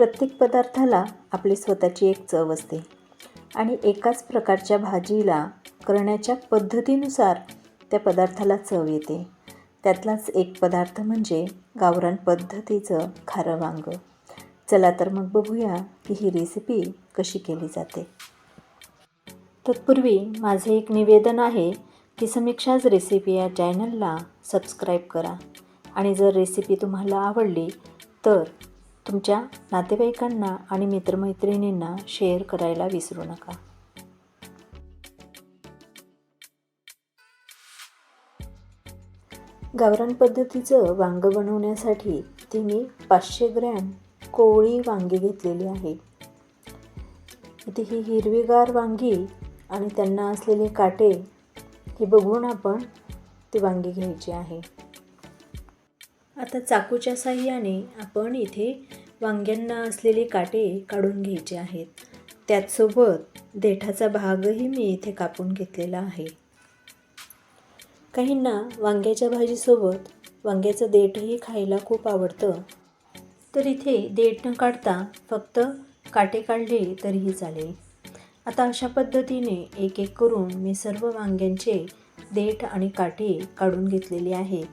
प्रत्येक पदार्थाला आपली स्वतःची एक चव असते. आणि एकाच प्रकारच्या भाजीला करण्याच्या पद्धतीनुसार त्या पदार्थाला चव येते. त्यातलाच एक पदार्थ म्हणजे गावरान पद्धतीचं खारं वांगं. चला तर मग बघूया की ही रेसिपी कशी केली जाते. तत्पूर्वी माझे एक निवेदन आहे की समीक्षाच रेसिपी या चॅनलला सबस्क्राईब करा. आणि जर रेसिपी तुम्हाला आवडली तर तुमच्या नातेवाईकांना आणि मित्रमैत्रिणींना शेअर करायला विसरू नका. गावरान पद्धतीचं वांगं बनवण्यासाठी ती मी पाचशे ग्रॅम कोवळी वांगी घेतलेली आहे. इथे ही हिरवीगार वांगी आणि त्यांना असलेले काटे हे बघून आपण ती वांगी घ्यायची आहे. आता चाकूच्या साह्याने आपण इथे वांग्यांना असलेले काटे काढून घ्यायचे आहेत. त्याचसोबत देठाचा भागही मी इथे कापून घेतलेला आहे. काहींना वांग्याच्या भाजीसोबत वांग्याचं देठही खायला खूप आवडतं. तर इथे देठ न काढता फक्त काटे काढले तरीही चालेल. आता अशा पद्धतीने एक एक करून मी सर्व वांग्यांचे देठ आणि काटे काढून घेतलेले आहेत.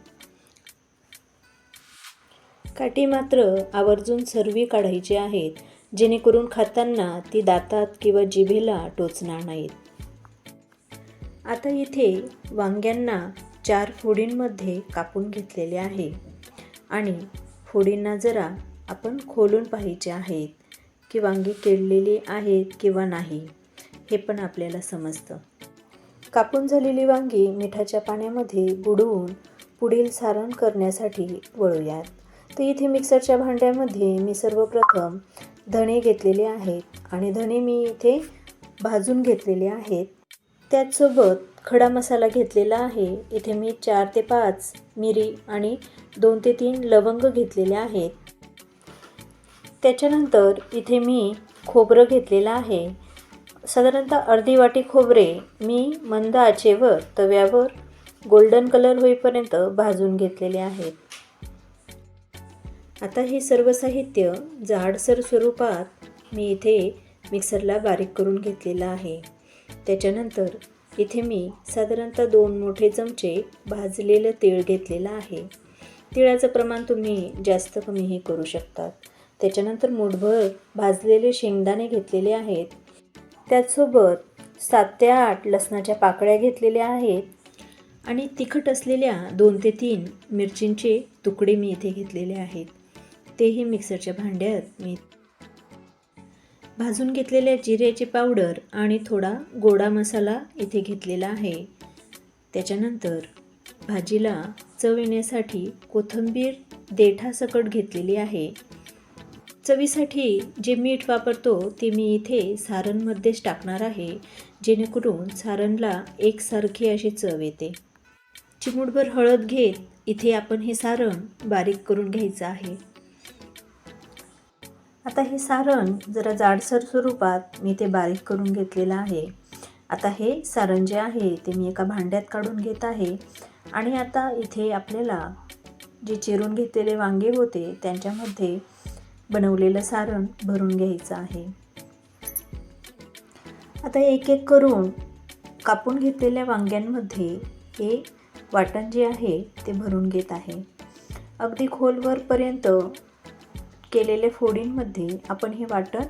काठी मात्र आवर्जून सर्वी काढायचे आहेत जेणेकरून खाताना ती दातात किंवा जिभेला टोचणार नाहीत. आता इथे वांग्यांना चार फोडींमध्ये कापून घेतलेले आहे आणि फोडींना जरा आपण खोलून पाहायचे आहेत की वांगी किडलेली आहेत किंवा नाही हे पण आपल्याला समजतं. कापून झालेली वांगी मिठाच्या पाण्यामध्ये बुडवून पुढील सारण करण्यासाठी वळूयात. तर इथे मिक्सरच्या भांड्यामध्ये मी सर्वप्रथम धणे घेतलेले आहेत आणि धणे मी इथे भाजून घेतलेले आहेत. त्याचसोबत खडा मसाला घेतलेला आहे. इथे मी चार ते पाच मिरी आणि दोन ते तीन लवंग घेतलेले आहेत. त्याच्यानंतर इथे मी खोबरं घेतलेलं आहे. साधारणतः अर्धी वाटी खोबरे मी मंद आचेवर तव्यावर गोल्डन कलर होईपर्यंत भाजून घेतलेले आहेत. आता हे सर्व साहित्य जाडसर स्वरूपात मी इथे मिक्सरला बारीक करून घेतलेलं आहे. त्याच्यानंतर इथे मी साधारणतः दोन मोठे चमचे भाजलेलं तीळ घेतलेलं आहे. तिळाचं प्रमाण तुम्ही जास्त कमीही करू शकतात. त्याच्यानंतर मुठभर भाजलेले शेंगदाणे घेतलेले आहेत. त्याचसोबत सात ते आठ लसणाच्या पाकळ्या घेतलेल्या आहेत आणि तिखट असलेल्या दोन ते तीन मिरचींचे तुकडे मी इथे घेतलेले आहेत. तेही मिक्सरच्या भांड्यात मी भाजून घेतलेल्या जिऱ्याची पावडर आणि थोडा गोडा मसाला इथे घेतलेला आहे. त्याच्यानंतर भाजीला चव येण्यासाठी कोथिंबीर देठासकट घेतलेली आहे. चवीसाठी जे मीठ वापरतो ते मी इथे सारणमध्येच टाकणार आहे जेणेकरून सारणला एकसारखी अशी चव येते. चिमूटभर हळद घेत इथे आपण हे सारण बारीक करून घ्यायचं आहे. आता हे सारण जरा जाडसर स्वरूपात मी ते बारीक करून घेतलेलं आहे. आता हे सारण जे आहे ते मी एका भांड्यात काढून घेत आहे. आणि आता इथे आपल्याला जे चिरून घेतलेले वांगे होते त्यांच्यामध्ये बनवलेलं सारण भरून घ्यायचं आहे. आता एक एक करून कापून घेतलेल्या वांग्यांमध्ये हे वाटण जे आहे ते भरून घेत आहे. अगदी खोलवरपर्यंत केलेल्या फोडींमध्ये आपण हे वाटण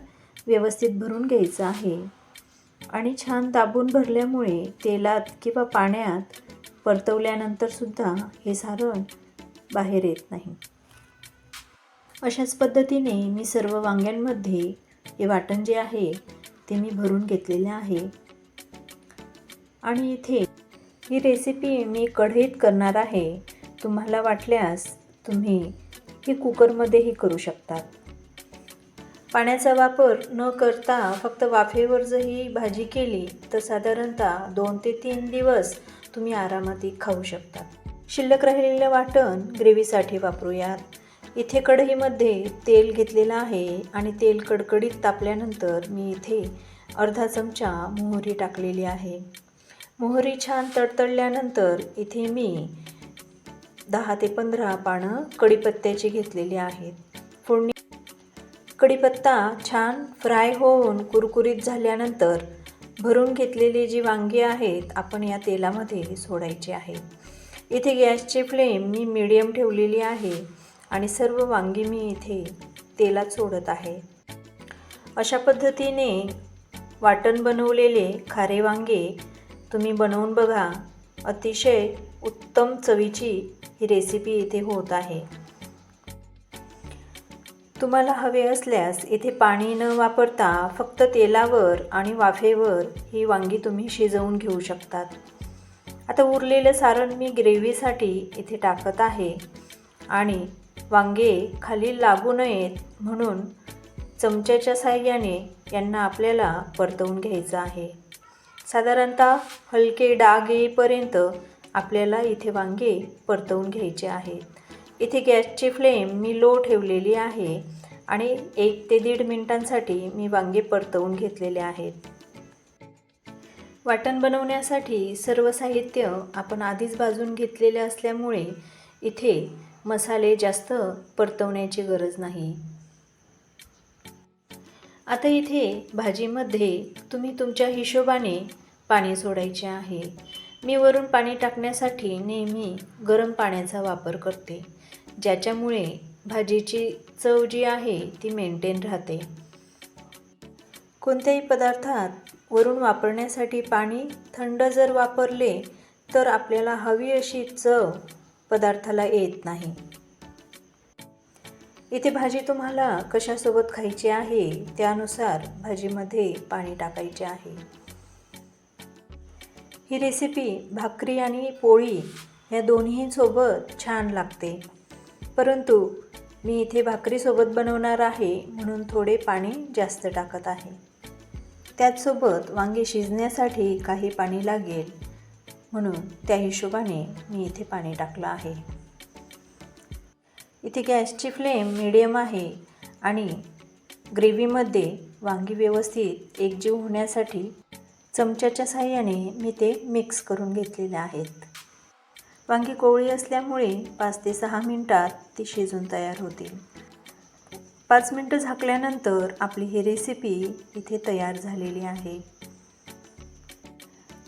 व्यवस्थित भरून घ्यायचं आहे. आणि छान दाबून भरल्यामुळे तेलात किंवा पाण्यात परतवल्यानंतरसुद्धा हे सारण बाहेर येत नाही. अशाच पद्धतीने मी सर्व वांग्यांमध्ये हे वाटण जे आहे ते मी भरून घेतलेले आहे. आणि इथे ही रेसिपी मी कढईत करणार आहे. तुम्हाला वाटल्यास तुम्ही ही कुकरमध्येही करू शकतात. पाण्याचा वापर न करता फक्त वाफेवर जर ही भाजी केली तर साधारणतः दोन ते तीन दिवस तुम्ही आरामात ही खाऊ शकता. शिल्लक राहिलेलं वाटण ग्रेव्हीसाठी वापरूयात. इथे कढईमध्ये तेल घेतलेलं आहे आणि तेल कडकडीत तापल्यानंतर मी इथे अर्धा चमचा मोहरी टाकलेली आहे. मोहरी छान तडतडल्यानंतर इथे मी दहा ते पंधरा पानं कढीपत्त्याची घेतलेली आहेत. फोडणी कढीपत्ता छान फ्राय होऊन कुरकुरीत झाल्यानंतर भरून घेतलेली जी वांगी आहेत आपण या तेलामध्ये सोडायची आहे. इथे गॅसची फ्लेम मी मिडियम ठेवलेली आहे आणि सर्व वांगी मी इथे तेलात सोडत आहे. अशा पद्धतीने वाटण बनवलेले खारे वांगे तुम्ही बनवून बघा. अतिशय उत्तम चवीची ही रेसिपी इथे होत आहे. तुम्हाला हवे असल्यास इथे पाणी न वापरता फक्त तेलावर आणि वाफेवर ही वांगी तुम्ही शिजवून घेऊ शकतात. आता उरलेलं सारण मी ग्रेव्हीसाठी इथे टाकत आहे आणि वांगे खाली लागू नयेत म्हणून चमच्याच्या साहाय्याने यांना आपल्याला परतवून घ्यायचं आहे. साधारणतः हलके डाग येईपर्यंत आपल्याला इथे वांगे परतवून घ्यायचे आहेत. इथे गॅसची फ्लेम मी लो ठेवलेली आहे आणि एक ते दीड मिनटांसाठी मी वांगे परतवून घेतलेले आहेत. वाटण बनवण्यासाठी सर्व साहित्य आपण आधीच भाजून घेतलेले असल्यामुळे इथे मसाले जास्त परतवण्याची गरज नाही. आता इथे भाजीमध्ये तुम्ही तुमच्या हिशोबाने पाणी सोडायचे आहे. मी वरून पाणी टाकण्यासाठी नेहमी गरम पाण्याचा वापर करते. ज्याच्यामुळे भाजीची चव जी आहे ती मेंटेन राहते. कोणत्याही पदार्थात वरून वापरण्यासाठी पाणी थंड जर वापरले तर आपल्याला हवी अशी चव पदार्थाला येत नाही. इथे भाजी तुम्हाला कशासोबत खायची आहे त्यानुसार भाजीमध्ये पाणी टाकायचे आहे. ही रेसिपी भाकरी आणि पोळी या दोन्हीसोबत छान लागते. परंतु मी इथे भाकरीसोबत बनवणार आहे म्हणून थोडे पाणी जास्त टाकत आहे. त्याचसोबत वांगे शिजण्यासाठी काही पाणी लागेल म्हणून त्या हिशोबाने मी इथे पाणी टाकलं आहे. इथे गॅसची फ्लेम मिडियम आहे आणि ग्रेव्हीमध्ये वांगी व्यवस्थित एकजीव होण्यासाठी चमच्याच्या साह्याने मी ते मिक्स करून घेतलेले आहेत. वांगी कोवळी असल्यामुळे पाच ते सहा मिनटात ती शिजून तयार होतील पाच मिनटं झाकल्यानंतर आपली ही रेसिपी इथे तयार झालेली आहे.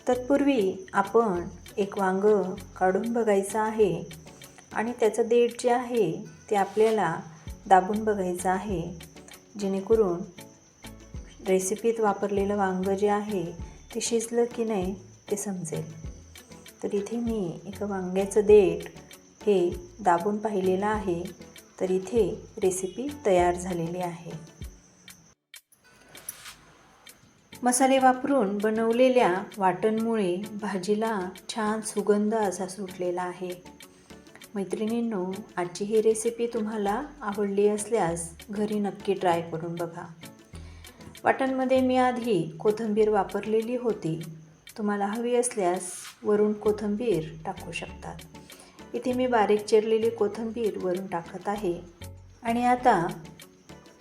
तत्पूर्वी आपण एक वांगं काढून बघायचं आहे आणि त्याचं देठ जे आहे ते आपल्याला दाबून बघायचं आहे. जेणेकरून रेसिपीत वापरलेलं वांगं जे आहे ते शिजलं की नाही ते समजेल. तर इथे मी एका वांग्याचं देठ हे दाबून पाहिलेलं आहे तर इथे रेसिपी तयार झालेली आहे. मसाले वापरून बनवलेल्या वाटणमुळे भाजीला छान सुगंध असा सुटलेला आहे. मैत्रिणींनो आजची ही रेसिपी तुम्हाला आवडली असल्यास घरी नक्की ट्राय करून बघा. वाटणमध्ये मी आधी कोथिंबीर वापरलेली होती. तुम्हाला हवी असल्यास वरून कोथिंबीर टाकू शकतात इथे मी बारीक चिरलेली कोथिंबीर वरून टाकत आहे. आणि आता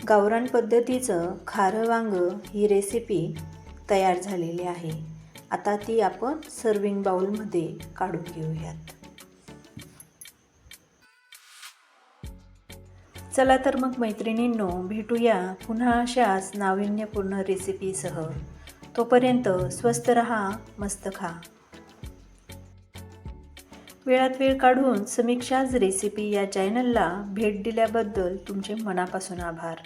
गावरान पद्धतीचं खारं वांगं ही रेसिपी तयार झालेली आहे. आता ती आपण सर्विंग बाउलमध्ये काढून घेऊयात. चला तर मग मैत्रिणींनो भेटूया पुन्हा अशाच नाविन्यपूर्ण रेसिपीसह तोपर्यंत स्वस्त रहा मस्त खा. वेळात वेळ काढून समीक्षाज रेसिपी या चॅनलला भेट दिल्याबद्दल तुमचे मनापासून आभार.